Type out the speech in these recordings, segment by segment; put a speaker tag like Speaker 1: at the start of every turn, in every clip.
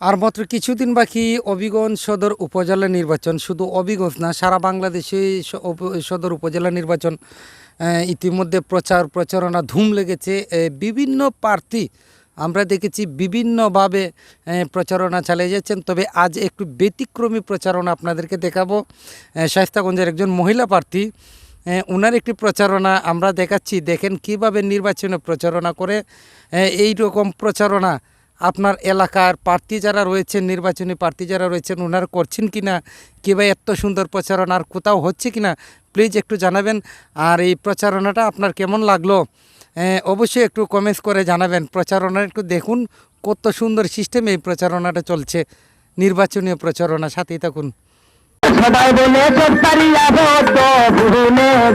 Speaker 1: আর মাত্র কিছুদিন বাকি অবিগঞ্জ সদর উপজেলা নির্বাচন। শুধু অবিগঞ্জ না সারা বাংলাদেশে সদর উপজেলা নির্বাচন ইতিমধ্যে প্রচার প্রচারণা ধুম লেগেছে। বিভিন্ন প্রার্থী আমরা দেখেছি বিভিন্নভাবে প্রচারণা চালিয়ে যাচ্ছেন। তবে আজ একটু ব্যতিক্রমী প্রচারণা আপনাদেরকে দেখাবো। আহ, একজন মহিলা প্রার্থী ওনার একটি প্রচারণা আমরা দেখাচ্ছি। দেখেন কীভাবে নির্বাচনে প্রচারণা করে এই রকম প্রচারণা আপনার এলাকার প্রার্থী যারা রয়েছেন, নির্বাচনী প্রার্থী যারা রয়েছেন ওনারা করছেন কি না কিংবা এত সুন্দর প্রচারণা আর কোথাও হচ্ছে কি না প্লিজ একটু জানাবেন। আর এই প্রচারণাটা আপনার কেমন লাগল অবশ্যই একটু কমেন্টস করে জানাবেন। প্রচারণা একটু দেখুন, কত সুন্দর সিস্টেমে এই প্রচারণাটা চলছে। নির্বাচনীয় প্রচারণা, সাথেই থাকুন।
Speaker 2: সবাই বলে, সব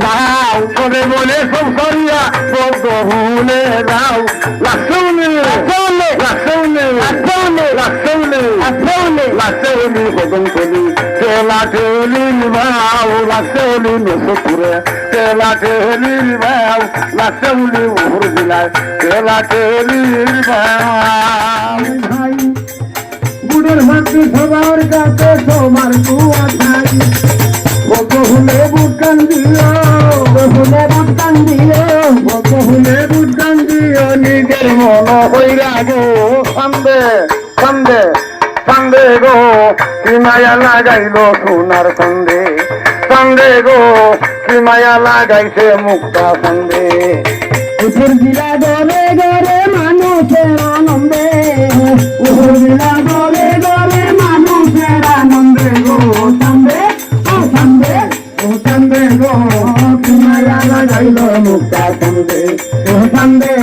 Speaker 2: দাও বলে সব দাও হদম কলি তেলা টেলি ভাও লাসৌলি নসুরে তেলা টেলি ভাও লাসৌলি উহুর বিলায় তেলা টেলি ভাও ভাই, বুড়ের হাতে সবার কাছে তোমার কুয়া খাই কত হলে বুটকান দিও হলে বুটকান দিও কত হলে বুটকান দিও, নিজের মন হইরা গো সন্দে সন্দে সন্দে গো মায়া লাগাইলো সোনার সন্দে সন্দে গো মায়া লাগাইছে মুক্তা সন্দে উঠুর গিলা গরে গরে মানুষের আনন্দে, উঠুর গিলা গরে গরে মানুষের আনন্দে গো সন্দে ও সন্দে ও সন্দে গো মায়া লাগাইল মুক্তা সন্দে ও সন্দে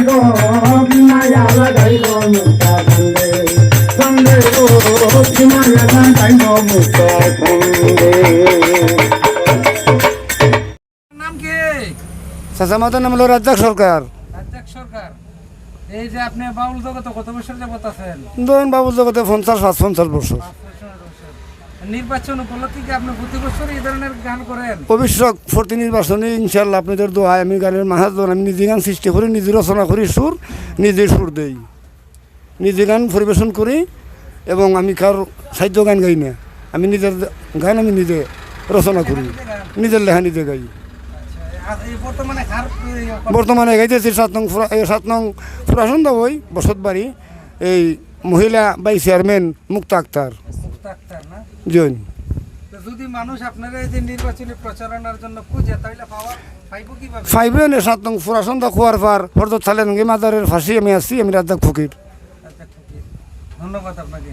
Speaker 2: লাগাইল মুক্তা সন্দে
Speaker 1: নাম কি
Speaker 3: চাচা মাতার নাম হলো রাজ্জাক সরকার।
Speaker 1: রাজ্জাক সরকার। এই যে আপনি বাউল জগতে কত বছর যাবত আছেন?
Speaker 3: ধরুন বাবুর জগতে পঞ্চাশ পাঁচ পঞ্চাশ বছর।
Speaker 1: নির্বাচন উপলক্ষে কি আপনি প্রতি বছর এই ধরনের গান করেন?
Speaker 3: ভবিষ্যৎ প্রতি নির্বাচনে ইনশাল্লাহ আপনাদের দোহায় আমি গানের মাহাজন আমি নিজে গান সৃষ্টি করি নিজে রচনা করি সুর নিজে সুর দেই। নিজে গান পরিবেশন করি এবং আমি কার সাহিত্য গান গাই না। আমি নিজের গান আমি নিজে রচনা করি নিজের লেখা নিজে গাই।
Speaker 1: বর্তমানে
Speaker 3: গাইতেছি সাত নং সাত নং ফুরাসন্দা বই বসত বাড়ি এই মহিলা বাই চেয়ারম্যান মুক্তা আক্তার। জৈন
Speaker 1: যদি মানুষ আপনারা এই যে নির্বাচনী প্রচারণার জন্য খুঁজে তাহলে পাওয়া পাইব কীভাবে?
Speaker 3: ফাইভে নে সাত নং ফুরাসন্দা খোয়ার পার ফরদত থালেন মাদারের ফাঁসি আমি আছি আমি রাজ্জাক ফকির।
Speaker 1: ধন্যবাদ আপনাকে।